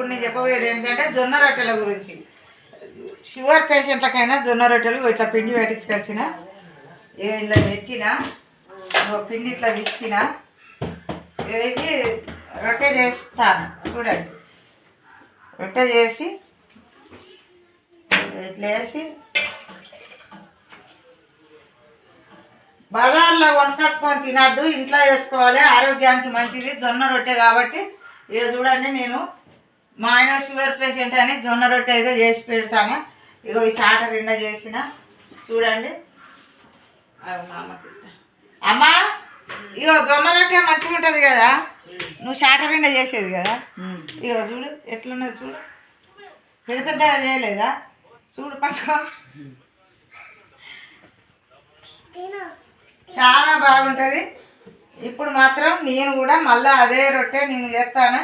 ఇప్పుడు నేను చెప్పబోయేది ఏంటంటే జొన్న రొట్టెల గురించి. షుగర్ పేషెంట్లకైనా జొన్న రొట్టెలు ఇట్లా పిండి పెట్టించుకొచ్చిన. ఏ ఇలా పెట్టిన పిండి ఇట్లా విసికిన వేసి రొట్టె చేస్తాను చూడండి. రొట్టె చేసి ఇట్లా వేసి బజార్లో కొనుకొచ్చుకొని తినద్దు ఇంట్లో చేసుకోవాలి ఆరోగ్యానికి మంచిది జొన్న రొట్టె కాబట్టి. ఇక చూడండి నేను మా ఆయన షుగర్ పేషెంట్ అని జొన్న రొట్టె అయితే చేసి పెడతాను ఇగో ఈ షాట నిండా చేసిన. చూడండి. అమ్మా ఇగో జొన్న రొట్టె మంచిగా ఉంటుంది కదా. నువ్వు షాట నిండా చేసేది కదా. ఇగో చూడు ఎట్లున్నది చూడు. పెద్ద పెద్దగా చేయలేదా? చూడు పట్టుకో. చాలా బాగుంటుంది. ఇప్పుడు మాత్రం నేను కూడా మళ్ళీ అదే రొట్టె నేను చేస్తాను.